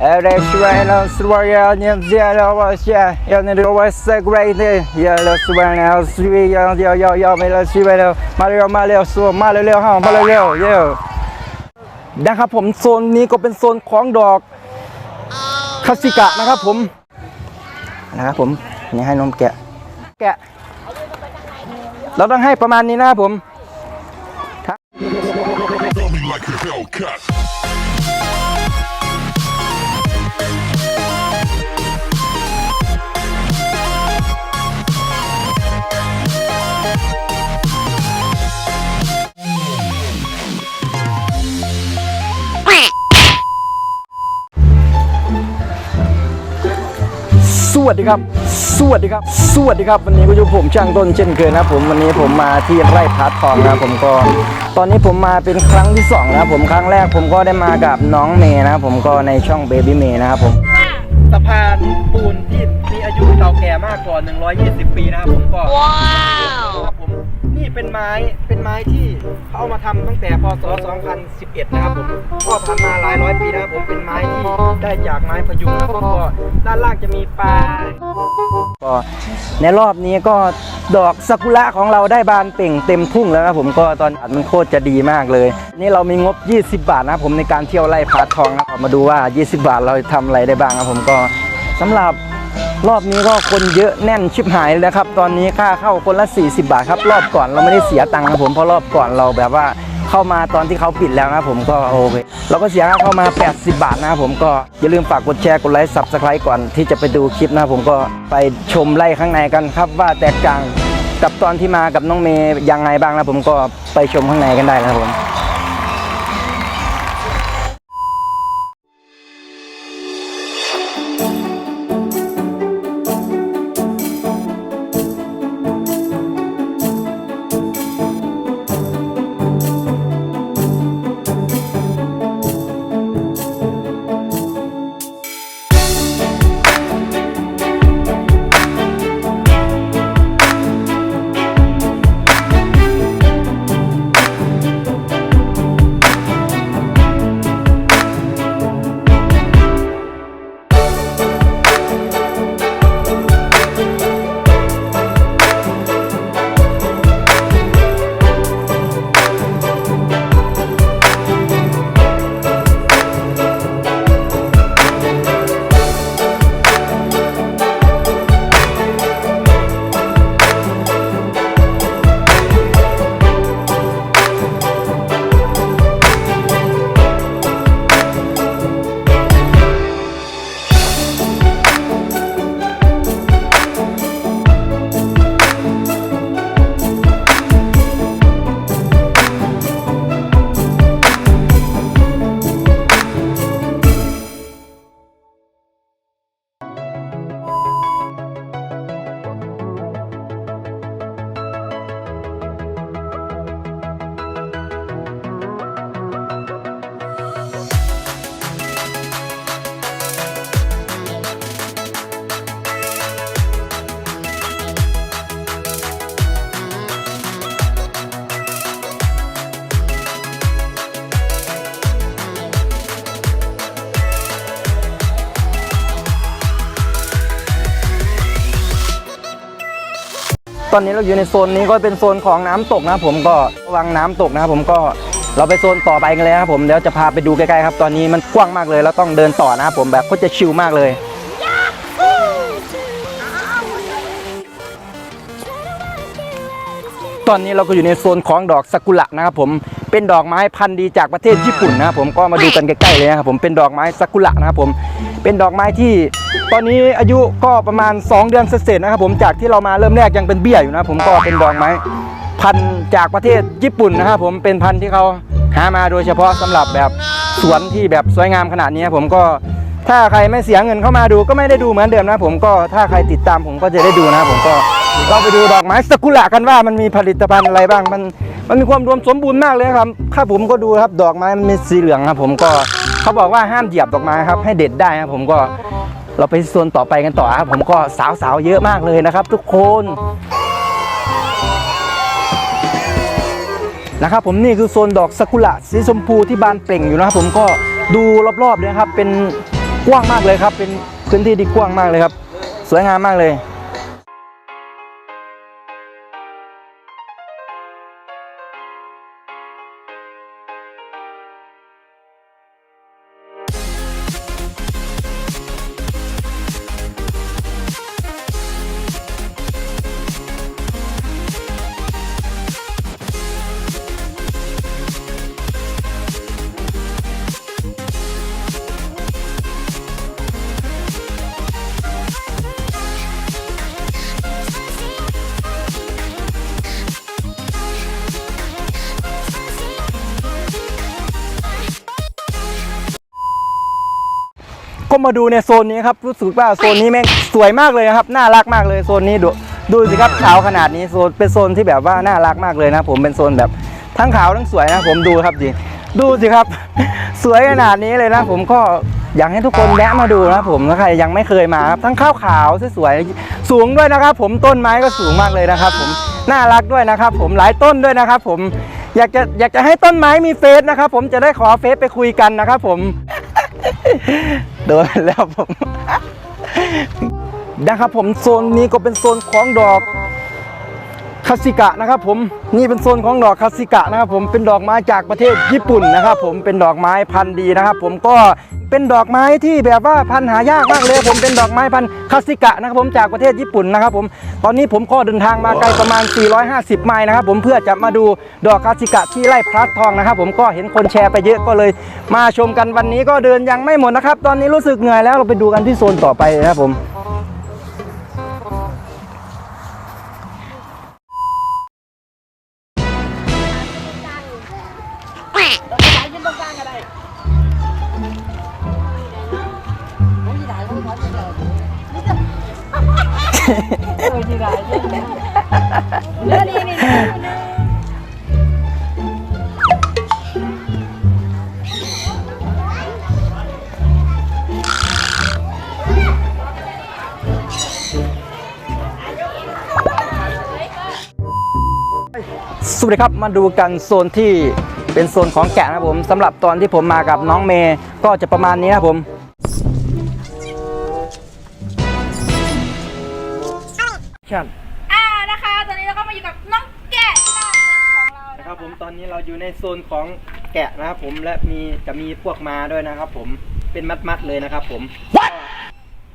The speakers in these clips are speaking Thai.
Electrical Surya Zero Washa Yanni Wasa Great Yellow Swan Sri Yo Yo Yo Yo Melo Sivelo Mario Mario Su Mario Leo Hong Mario Leo Yo นะครับผมโซนนี้ก็เป็นโซนของดอกคาสิกะนะครับผมนะครับผมนี่ให้นมแกะแกะ เราต้องให้ประมาณนี้นะครับผม Tell me like a Hellcat. วัสดีครับ สวัสดีครับ สวัสดีครับ วันนี้ก็อยู่ผมช่างต้นเช่นเคยนะผมวันนี้ผมมาที่ไร่พาร์ททองนะผมก็ ตอนนี้ผมมาเป็นครั้งที่สองนะผมครั้งแรกผมก็ได้มากับน้องเมย์นะผมก็ในช่องเบบี้เมย์นะครับผมสะพานปูนที่มีอายุเก่าแก่มากกว่า 120 ปีนะครับผมก็ครับผม นี่เป็นไม้เป็นไม้ที่เขาเอามาทำตั้งแต่พศ 2011 นะครับผมก็ผ่ามาหลายร้อยปีนะครับผมเป็นไม้ที่ได้จากไม้พยุงนะครับก็ด้านล่างจะมีปลาก็ในรอบนี้ก็ดอกซากุระของเราได้บานเป่งเต็มทุ่งแล้วนะผมก็ตอนอัดมันโคตรจะดีมากเลย นี่เรามีงบ 20 บาทนะครับผมในการเที่ยวไล่พาร์ททองนะครับมาดูว่า 20 บาทเราทำอะไรได้บ้างครับผมก็สำหรับ รอบนี้ก็คนเยอะแน่นชิบหายเลยนะครับ ตอนนี้ค่าเข้าคนละ 40 บาทครับ รอบก่อนเราไม่ได้เสียตังค์นะผมเพราะรอบก่อนเราแบบว่าเข้ามาตอนที่เขาปิดแล้วนะผมก็โอเคเราก็เสียค่าเข้ามา 80 บาทนะผมก็อย่าลืมฝากกดแชร์กดไลค์สับสไครต์ก่อนที่จะไปดูคลิปนะผมก็ไปชมไล่ข้างในกันครับว่าแตกต่างกับตอนที่มากับน้องเมย์ยังไงบ้างนะผมก็ไปชมข้างในกันได้นะครับผม ตอนนี้เราอยู่ในโซนนี้ก็เป็นโซนของน้ำตกนะครับผมก็ระวังน้ำตกนะครับผมก็เราไปโซนต่อไปกันเลยครับผมเดี๋ยวจะพาไปดูใกล้ๆครับ ตอนนี้มันกว้างมากเลยเราต้องเดินต่อนะครับผมแบบก็จะชิลมากเลยตอนนี้เราก็อยู่ในโซนของดอกซากุระนะครับผม เป็นดอกไม้พันธุ์ดีจากประเทศญี่ปุ่นนะครับผมก็มาดูกันใกล้ๆเลยนะครับผมเป็นดอกไม้ซากุระนะครับผมเป็นดอกไม้ที่ ตอนนี้อายุก็ประมาณ 2 เดือนเศษๆนะครับผมจากที่เรามาเริ่มแรกยังเป็นเบี้ยอยู่นะผมก็เป็นดอกไม้พันธุ์จากประเทศญี่ปุ่นนะครับผมเป็นพันธุ์ที่เขาหามาโดยเฉพาะสำหรับแบบสวนที่แบบสวยงามขนาดนี้ผมก็ ถ้าใครไม่เสียเงินเข้ามาดูก็ไม่ได้ดูเหมือนเดิมนะผมก็ถ้าใครติดตามผมก็จะได้ดูนะผมก็เราไปดูดอกไม้ซากุระกันว่ามันมีผลิตภัณฑ์อะไรบ้าง มันมันมีความรวมสมบูรณ์มากเลยครับถ้าผมก็ดูครับดอกไม้มันมีสีเหลืองครับ ผมก็เขาบอกว่าห้ามเหยียบดอกไม้ครับ ให้เด็ดได้ครับผมก็เราไปโซนต่อไปกันต่อครับผมก็สาวๆเยอะมากเลยนะครับ ทุกคนนะครับผมนี่คือโซนดอกซากุระสีชมพูที่บานเปล่งอยู่นะครับผมก็ดูรอบๆเลยครับเป็น กว้างมากเลยครับ เป็นพื้นที่ที่กว้างมากเลยครับ สวยงามมากเลย ก็มาดูในโซนนี้ครับรู้สึกว่าโซนนี้แม่งสวยมากเลยนะครับน่ารักมากเลยโซนนี้ดูดูสิครับขาวขนาดนี้โซนเป็นโซนที่แบบว่าน่ารักมากเลยนะผมเป็นโซนแบบทั้งขาวทั้งสวยนะผมดูครับดิดูสิครับ สวยขนาดนี้เลยนะ ผมก็อยากให้ทุกคนแวะมาดูนะผมถ้าใครยังไม่เคยมาครับทั้งข้าวขาวสวยๆสูงด้วยนะครับ ผมต้นไม้ก็สูงมากเลยนะครับ ผมน่ารักด้วยนะครับ ผมหลายต้นด้วยนะครับ ผมอยากจะอยากจะให้ต้นไม้มีเฟซนะครับ ผมจะได้ขอเฟซไปคุยกันนะครับ ผม โดนแล้วผมนะครับผมโซนนี้ก็เป็นโซนของดอก คาสิกะนะครับผมนี่เป็นโซนของดอกคาสิกะนะครับผมเป็นดอกไม้จากประเทศญี่ปุ่นนะครับผมเป็นดอกไม้พันธุ์ดีนะครับผมก็เป็นดอกไม้ที่แบบว่าพันธุ์หายากมากเลย ผมเป็นดอกไม้พันธุ์คาสิกะนะครับผมจากประเทศญี่ปุ่นนะครับผมตอนนี้ผมก็เดินทางมาไกลประมาณ 450 ไมล์นะครับผมเพื่อจะมาดูดอกคาสิกะที่ไร่พลัดทองนะครับผมก็เห็นคนแชร์ไปเยอะก็เลย มาชมกันวันนี้ก็เดินยังไม่หมดนะครับ ตอนนี้รู้สึกเหนื่อยแล้วเราไปดูกันที่โซนต่อไปนะครับผม สวัสดีครับมาดูกันโซนที่เป็นโซนของแกะนะครับผมสำหรับตอนที่ผมมากับน้องเมย์ก็จะประมาณนี้ครับผม ครับอ่านะคะ ตอนนี้เราก็มาอยู่กับน้องแกะที่น่ารักของเรานะนะคคะรับผมตอนนี้เราอยู่ในโซนของแกะนะครับผมและมีจะมีพวกมาด้วยนะครับ ผมเป็นมัดๆเลยนะครับ ผมก็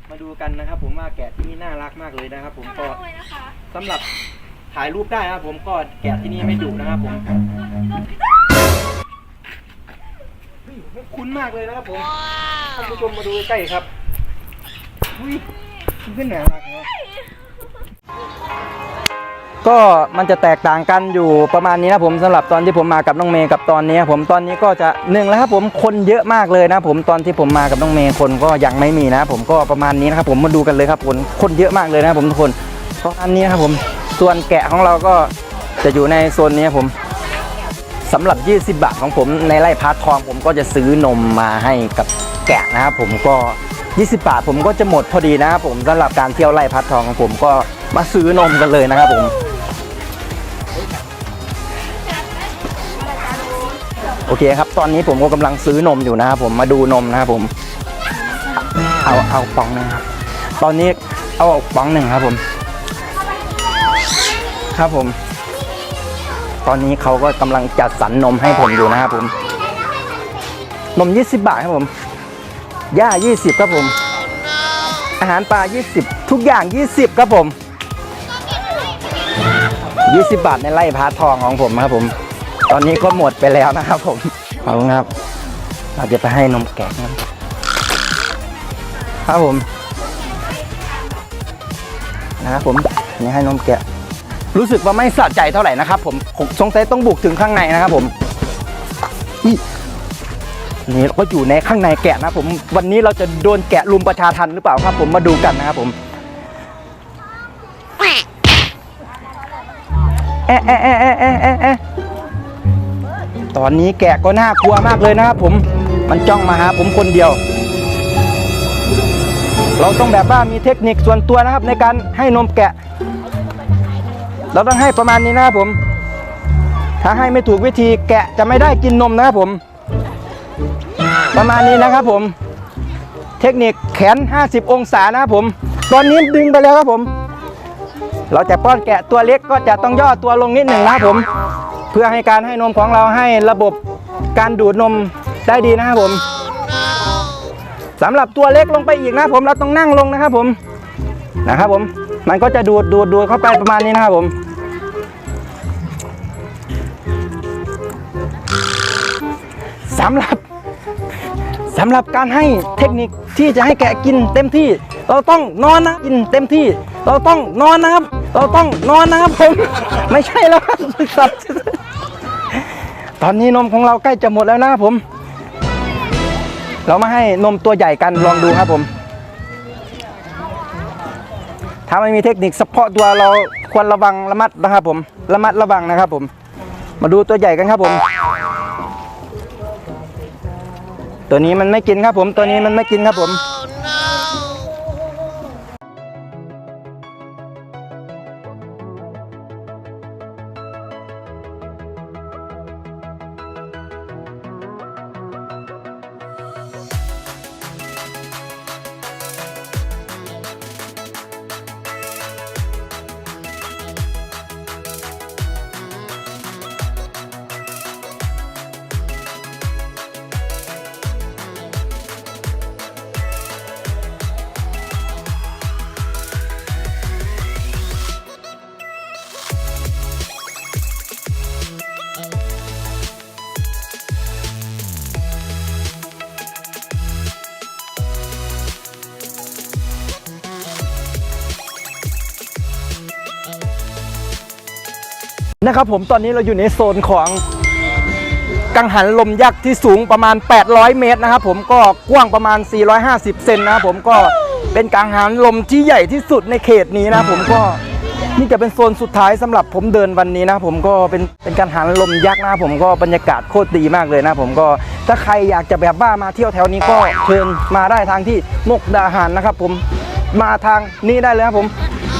มาดูกันนะครับ ผมว่าแกะที่นี่น่ารักมากเลยนะครับ ผมน่าก็รักเลยนะคะสำหรับถ่ายรูปได้นะครับ ผมก็แกะที่นี่ไม่ดุนะครับ ผมเฮ้ยคุ้นมากเลยนะครับผมท่านผู้ชมมาดูใกล้ๆครับอุ้ยมันขึ้นหนารักนะ ก็มันจะแตกต่างกันอยู่ประมาณนี้นะผมสำหรับตอนที่ผมมากับน้องเมย์กับตอนนี้ผมตอนนี้ก็จะหนึ่งแล้วครับผมคนเยอะมากเลยนะผมตอนที่ผมมากับน้องเมย์คนก็ยังไม่มีนะ ผมก็ประมาณนี้นะครับผมมาดูกันเลยครับคนคนเยอะมากเลยนะผมทุกคนก็อันนี้ครับผมส่วนแกะของเราก็จะอยู่ในโซนนี้ครับผมสำหรับ 20 บาทของผมในไร่พาร์ททองผมก็จะซื้อนมมาให้กับแกะนะครับผมก็ 20 บาทผมก็จะหมดพอดีนะครับผมสำหรับการเที่ยวไร่พัดทองของผมก็มาซื้อนมกันเลยนะครับผม โอเคครับ ตอนนี้ผมก็กำลังซื้อนมอยู่นะครับผมมาดูนมนะครับผม เอาเอาปองหนึงครับ ตอนนี้เอาปองหนึ่งครับผม ครับผม ตอนนี้เขาก็กำลังจัดสรรนมให้ผมอยู่นะครับผม นม 20 บาทครับผมหญ้า 20 ครับผม อาหารปลา 20 ทุกอย่าง 20 ครับผม 20 บาทในไร่พาร์ททองของผมครับผม ตอนนี้ก็หมดไปแล้วนะครับผมขอบคุณครับเราจะไปให้นมแกะนะครับครับผมนะครับผมนี่ให้นมแกะ รู้สึกว่าไม่สะใจเท่าไหร่นะครับผมผมสงสัยต้องบุกถึงข้างในนะครับผมอีนี่เราก็อยู่ในข้างในแกะนะผม วันนี้เราจะโดนแกะลุมประชาทันหรือเปล่าครับ ผมมาดูกันนะครับผมเอะเอะเอะเอะเอะเอะเอะ ตอนนี้แกะก็น่ากลัวมากเลยนะครับผมมันจ้องมาหาผมคนเดียว เราต้องแบบว่ามีเทคนิคส่วนตัวนะครับในการให้นมแกะ เราต้องให้ประมาณนี้นะครับผม ถ้าให้ไม่ถูกวิธีแกะจะไม่ได้กินนมนะครับผม ประมาณนี้นะครับผม เทคนิคแขน 50 องศานะครับผม ตอนนี้ดึงไปแล้วครับผม เราจะป้อนแกะตัวเล็กก็จะต้องย่อตัวลงนิดหนึ่งนะครับผม พื่อให้การให้นมของเราให้ระบบการดูดนมได้ดีนะครับผมสำหรับตัวเล็กลงไปอีกนะครับผมเราต้องนั่งลงนะครับผมนะครับผม มันก็จะดูดดูดดูดเข้าไปประมาณนี้นะครับผมสำหรับสำหรับการให้เทคนิคที่จะให้แกะกินเต็มที่ เราต้องนอนนะกินเต็มที่ เราต้องนอนนะครับ เราต้องนอนนะครับผม ไม่ใช่แล้วครับสัตว์ ตอนนี้นมของเราใกล้จะหมดแล้วนะครับผม เรามาให้นมตัวใหญ่กันลองดูครับผม ถ้าไม่มีเทคนิคเฉพาะตัวเราควรระวังระมัดนะครับผม ระมัดระวังนะครับผม มาดูตัวใหญ่กันครับผม ตัวนี้มันไม่กินครับผม ตัวนี้มันไม่กินครับผม นะครับผมตอนนี้เราอยู่ในโซนของกังหันลมยักษ์ที่สูงประมาณ 800 เมตรนะครับผมก็กว้างประมาณ 450 เซนนะครับผมก็เป็นกังหันลมที่ใหญ่ที่สุดในเขตนี้นะผมก็นี่จะเป็นโซนสุดท้ายสำหรับผมเดินวันนี้นะผมก็เป็นเป็นกังหันลมยักษ์นะผมก็บรรยากาศโคตรดีมากเลยนะผมก็ถ้าใครอยากจะแบบว่ามาเที่ยวแถวนี้ก็เชิญมาได้ทางที่มกดาหารนะครับผมมาทางนี้ได้เลยครับผม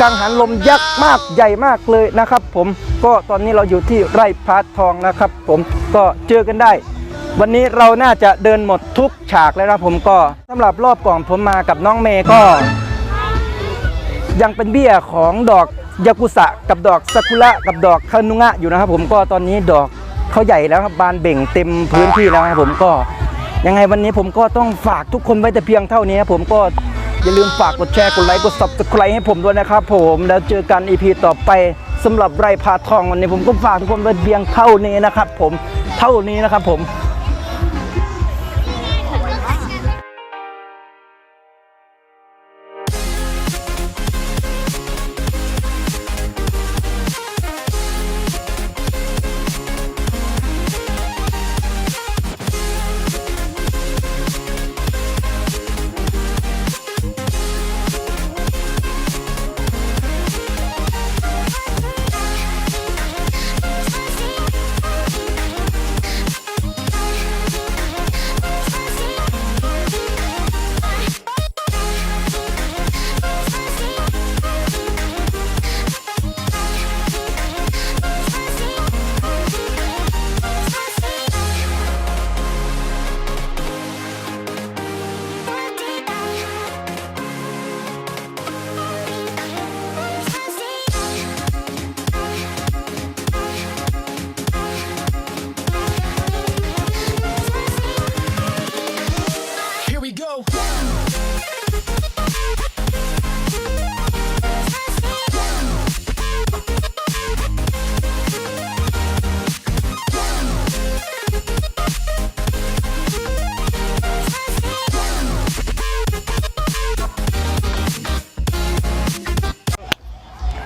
กังหันลมยักษ์มากใหญ่มากเลยนะครับ ผมก็ตอนนี้เราอยู่ที่ไร่พาร์ททองนะครับ ผมก็เจอกันได้ วันนี้เราน่าจะเดินหมดทุกฉากแล้วนะผมก็สำหรับรอบก่อนผมมากับน้องเมย์ก็ ยังเป็นเบี้ยของดอกยากุสะกับดอกซากุระกับดอกคานุงะอยู่นะครับ ผมก็ตอนนี้ดอกเขาใหญ่แล้วครับบานเบ่งเต็มพื้นที่แล้วครับผมก็ยังไงวันนี้ผมก็ต้องฝากทุกคนไว้แต่เพียงเท่านี้ครับผมก็ อย่าลืมฝากกดแชร์กดไลค์กด subscribe ให้ผมด้วยนะครับผมแล้วเจอกัน EP ต่อไปสำหรับไรพาทองวันนี้ผมก็ฝากทุกคนไว้เบียงเท่านี้นะครับผมเท่านี้นะครับผม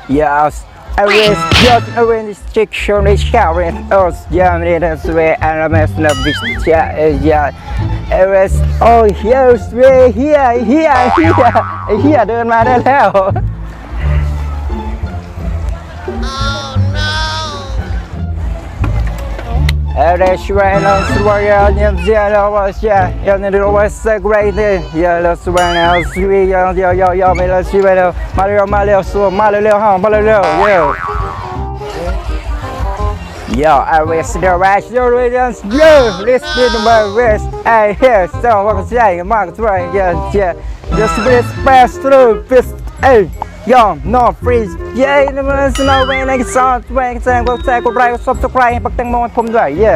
Yes, always just always check show the shower and us yeah that's where I'm the bitch yeah yeah always oh here's way here here here ไอ้เฮียเดินมาได้แล้ว That's right, that's right, yeah, yeah, yeah, that was, yeah, yeah, and it was so great, yeah, that's right, now, sweet, yeah, yeah, yeah, yeah, ไม่ละชีวิตแล้วมาเร็วมาเร็ว ยอมนอฟรีสเย้นะมันสนว์เวนไอ้ซอสแวงแซงพวแซงพวกไรก็ซับสไครต์ปักแตงโมผมด้วยเย้